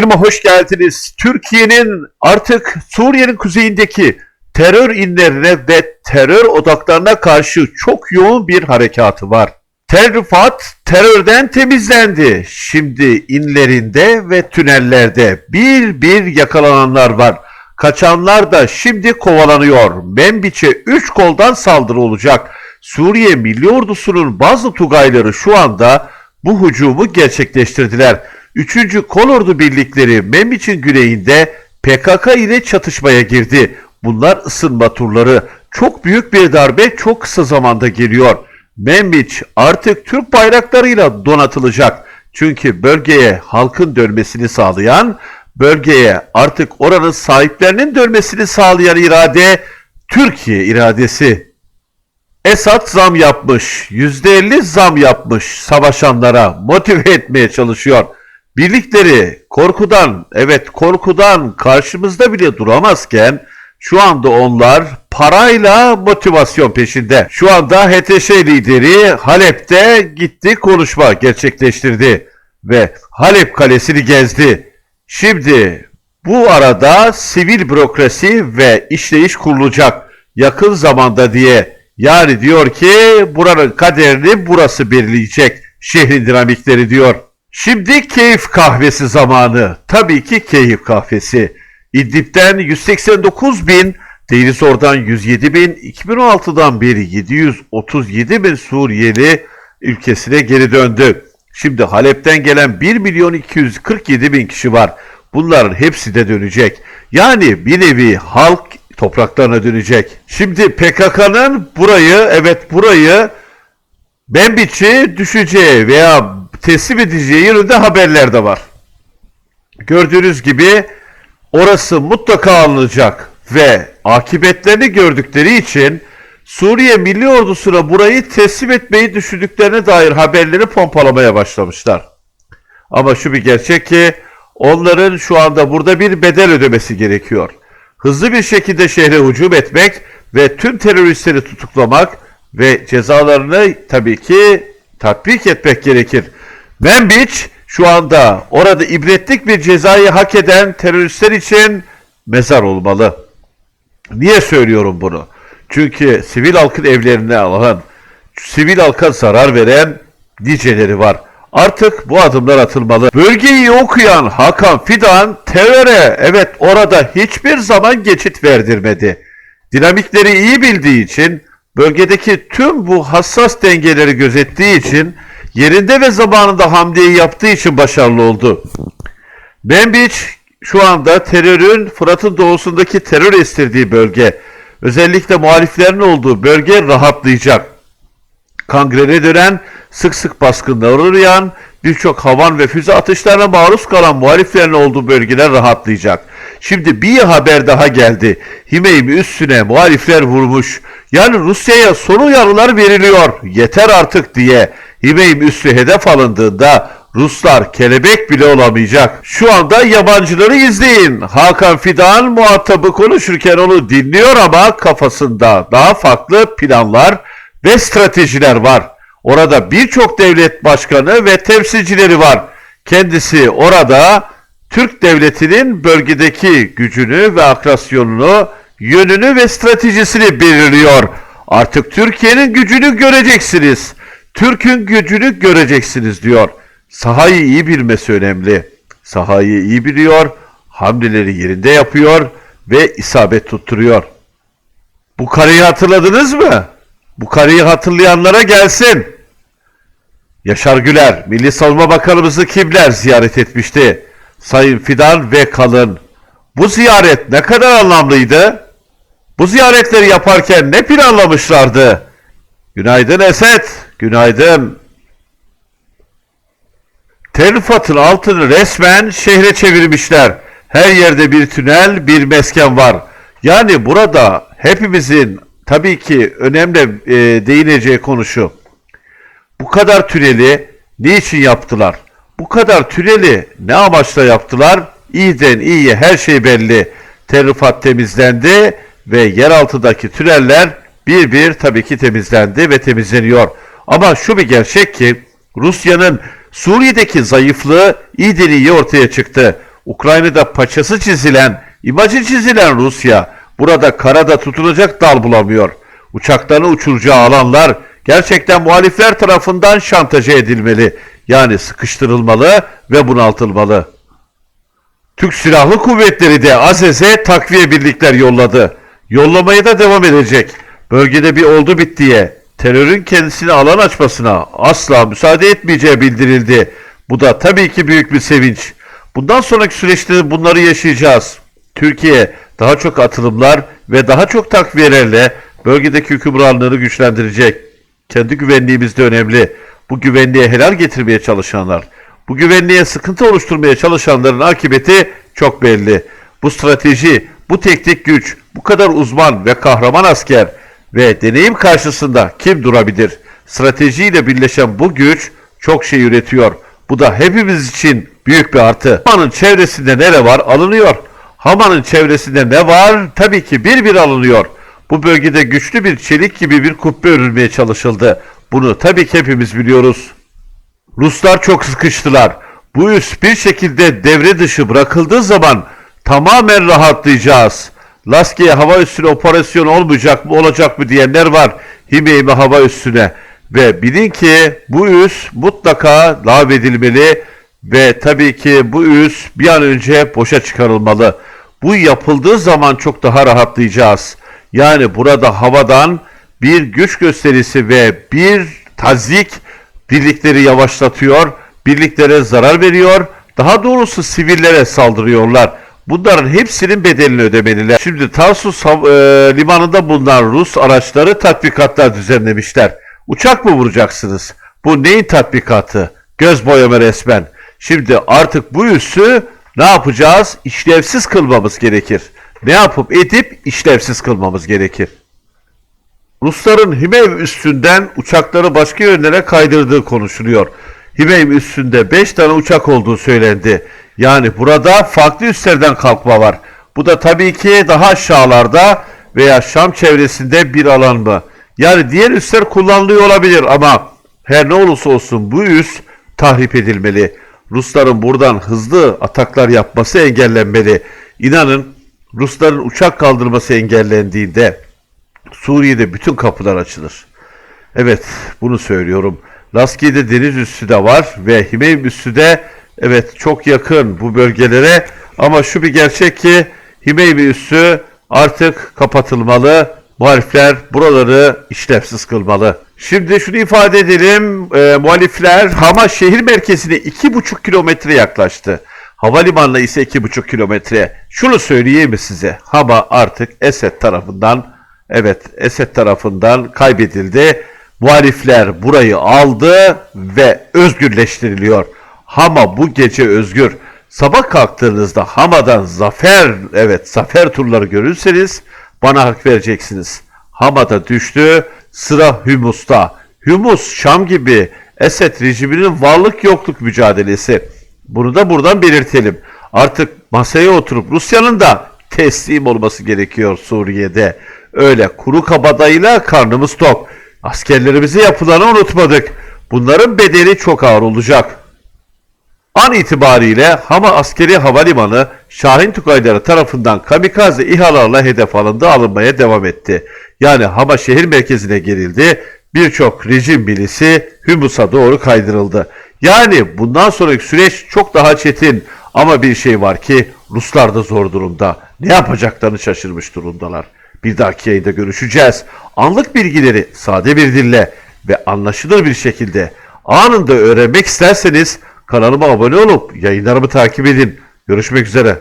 Yayınıma hoş geldiniz. Türkiye'nin artık Suriye'nin kuzeyindeki terör inlerine ve terör odaklarına karşı çok yoğun bir harekatı var. Tel terörden temizlendi. Şimdi inlerinde ve tünellerde bir bir yakalananlar var. Kaçanlar da şimdi kovalanıyor. Membiç'e 3 koldan saldırı olacak. Suriye Milli Ordusu'nun bazı tugayları şu anda bu hücumu gerçekleştirdiler. 3. Kolordu birlikleri Membiç'in güneyinde PKK ile çatışmaya girdi. Bunlar ısınma turları. Çok büyük bir darbe çok kısa zamanda geliyor. Membiç artık Türk bayraklarıyla donatılacak. Çünkü bölgeye halkın dönmesini sağlayan, bölgeye artık oranın sahiplerinin dönmesini sağlayan irade Türkiye iradesi. Esad zam yapmış, %50 zam yapmış savaşanlara motive etmeye çalışıyor. Birlikleri korkudan, evet korkudan karşımızda bile duramazken şu anda onlar parayla motivasyon peşinde. Şu anda HTŞ lideri Halep'te gitti konuşma gerçekleştirdi ve Halep kalesini gezdi. Şimdi bu arada sivil bürokrasi ve işleyiş kurulacak yakın zamanda diye yani diyor ki buranın kaderini burası belirleyecek şehrin dinamikleri diyor. Şimdi keyif kahvesi zamanı. Tabii ki keyif kahvesi. İdlib'den 189 bin, Denizor'dan 107 bin, 2016'dan beri 737 bin Suriyeli ülkesine geri döndü. Şimdi Halep'ten gelen 1 milyon 247 bin kişi var. Bunların hepsi de dönecek. Yani bir nevi halk topraklarına dönecek. Şimdi PKK'nın burayı, evet burayı Membiç'i düşeceği veya teslim edeceği yönünde haberler de var. Gördüğünüz gibi orası mutlaka alınacak ve akıbetlerini gördükleri için Suriye Milli Ordusu'na burayı teslim etmeyi düşündüklerine dair haberleri pompalamaya başlamışlar. Ama şu bir gerçek ki onların şu anda burada bir bedel ödemesi gerekiyor. Hızlı bir şekilde şehre hücum etmek ve tüm teröristleri tutuklamak ve cezalarını tabii ki tatbik etmek gerekir. Membiç şu anda orada ibretlik bir cezayı hak eden teröristler için mezar olmalı. Niye söylüyorum bunu? Çünkü sivil halkın evlerini alan, sivil halka zarar veren niceleri var. Artık bu adımlar atılmalı. Bölgeyi okuyan Hakan Fidan teröre evet orada hiçbir zaman geçit verdirmedi. Dinamikleri iyi bildiği için bölgedeki tüm bu hassas dengeleri gözettiği için yerinde ve zamanında hamleyi yaptığı için başarılı oldu. Membiç şu anda terörün Fırat'ın doğusundaki terör estirdiği bölge, özellikle muhaliflerin olduğu bölge rahatlayacak. Kangrene dönen, sık sık baskınlara uğrayan, birçok havan ve füze atışlarına maruz kalan muhaliflerin olduğu bölgeler rahatlayacak. Şimdi bir haber daha geldi. Himeym üstüne muhalifler vurmuş. Yani Rusya'ya son uyarılar veriliyor. Yeter artık diye. Himeym üssü hedef alındığında Ruslar kelebek bile olamayacak. Şu anda yabancıları izleyin. Hakan Fidan muhatabı konuşurken onu dinliyor ama kafasında daha farklı planlar ve stratejiler var. Orada birçok devlet başkanı ve temsilcileri var. Kendisi orada Türk devletinin bölgedeki gücünü ve akrasyonunu, yönünü ve stratejisini belirliyor. Artık Türkiye'nin gücünü göreceksiniz. Türk'ün gücünü göreceksiniz diyor. Sahayı iyi bilmesi önemli. Sahayı iyi biliyor, hamleleri yerinde yapıyor ve isabet tutturuyor. Bu karıyı hatırladınız mı? Bu karıyı hatırlayanlara gelsin. Yaşar Güler, Milli Savunma Bakanımızı kimler ziyaret etmişti? Sayın Fidan ve Kalın. Bu ziyaret ne kadar anlamlıydı? Bu ziyaretleri yaparken ne planlamışlardı? Günaydın Esed, günaydın. Tel Rifat'ın altını resmen şehre çevirmişler. Her yerde bir tünel, bir mesken var. Yani burada hepimizin tabii ki önemli e, değineceği konu şu. Bu kadar tüneli niçin yaptılar? Bu kadar tüneli ne amaçla yaptılar? İyiden iyiye her şey belli. Tel Rifat temizlendi ve yeraltındaki tüneller bir bir tabii ki temizlendi ve temizleniyor. Ama şu bir gerçek ki Rusya'nın Suriye'deki zayıflığı iyiden iyi ortaya çıktı. Ukrayna'da paçası çizilen, imajı çizilen Rusya burada karada tutunacak dal bulamıyor. Uçaklarını uçuracağı alanlar gerçekten muhalifler tarafından şantaja edilmeli. Yani sıkıştırılmalı ve bunaltılmalı. Türk Silahlı Kuvvetleri de Azez'e takviye birlikler yolladı. Yollamaya da devam edecek. Bölgede bir oldu bittiye, terörün kendisine alan açmasına asla müsaade etmeyeceği bildirildi. Bu da tabii ki büyük bir sevinç. Bundan sonraki süreçte bunları yaşayacağız. Türkiye daha çok atılımlar ve daha çok takviyelerle bölgedeki hükümranlığını güçlendirecek. Kendi güvenliğimiz de önemli. Bu güvenliğe helal getirmeye çalışanlar, bu güvenliğe sıkıntı oluşturmaya çalışanların akıbeti çok belli. Bu strateji, bu teknik güç, bu kadar uzman ve kahraman asker ve deneyim karşısında kim durabilir? Stratejiyle birleşen bu güç çok şey üretiyor. Bu da hepimiz için büyük bir artı. Haman'ın çevresinde nere var? Alınıyor. Haman'ın çevresinde ne var? Tabii ki bir bir alınıyor. Bu bölgede güçlü bir çelik gibi bir kubbe örülmeye çalışıldı. Bunu tabii ki hepimiz biliyoruz. Ruslar çok sıkıştılar. Bu üs bir şekilde devre dışı bırakıldığı zaman tamamen rahatlayacağız. Laskiye hava üssüne operasyon olmayacak mı olacak mı diyenler var. Himeymi hava üssüne. Ve bilin ki bu üs mutlaka lağvedilmeli ve tabii ki bu üs bir an önce boşa çıkarılmalı. Bu yapıldığı zaman çok daha rahatlayacağız. Yani burada havadan bir güç gösterisi ve bir tazik birlikleri yavaşlatıyor, birliklere zarar veriyor, daha doğrusu sivillere saldırıyorlar. Bunların hepsinin bedelini ödemeliler. Şimdi Tarsus e, limanında bulunan Rus araçları tatbikatlar düzenlemişler. Uçak mı vuracaksınız? Bu neyin tatbikatı? Göz boyama resmen. Şimdi artık bu üssü ne yapacağız? İşlevsiz kılmamız gerekir. Ne yapıp edip işlevsiz kılmamız gerekir. Rusların Himev üstünden uçakları başka yönlere kaydırdığı konuşuluyor. Himev üstünde 5 tane uçak olduğu söylendi. Yani burada farklı üslerden kalkma var. Bu da tabii ki daha aşağılarda veya Şam çevresinde bir alan mı? Yani diğer üsler kullanılıyor olabilir ama her ne olursa olsun bu üs tahrip edilmeli. Rusların buradan hızlı ataklar yapması engellenmeli. İnanın Rusların uçak kaldırması engellendiğinde Suriye'de bütün kapılar açılır. Evet bunu söylüyorum. Laskiye'de deniz üssü de var ve Himeyim üssü de evet çok yakın bu bölgelere ama şu bir gerçek ki Himeyim üssü artık kapatılmalı. Muhalifler buraları işlevsiz kılmalı. Şimdi şunu ifade edelim. E, muhalifler Hama şehir merkezine 2,5 kilometre yaklaştı. Havalimanına ise 2,5 kilometre. Şunu söyleyeyim mi size? Hama artık Esed tarafından Evet, Esed tarafından kaybedildi. Muhalifler burayı aldı ve özgürleştiriliyor. Hama bu gece özgür. Sabah kalktığınızda Hama'dan zafer, evet zafer turları görürseniz bana hak vereceksiniz. Hama'da düştü, sıra Humus'ta. Humus, Şam gibi Esed rejiminin varlık yokluk mücadelesi. Bunu da buradan belirtelim. Artık masaya oturup Rusya'nın da teslim olması gerekiyor Suriye'de. Öyle kuru kabadayıyla karnımız tok. Askerlerimize yapılanı unutmadık. Bunların bedeli çok ağır olacak. An itibariyle Hama Askeri Havalimanı Şahin Tugayları tarafından kamikaze İHA'larla hedef alındı alınmaya devam etti. Yani Hama şehir merkezine girildi. Birçok rejim bilisi Humus'a doğru kaydırıldı. Yani bundan sonraki süreç çok daha çetin. Ama bir şey var ki Ruslar da zor durumda. Ne yapacaklarını şaşırmış durumdalar. Bir dahaki yayında görüşeceğiz. Anlık bilgileri sade bir dille ve anlaşılır bir şekilde anında öğrenmek isterseniz kanalıma abone olup yayınlarımı takip edin. Görüşmek üzere.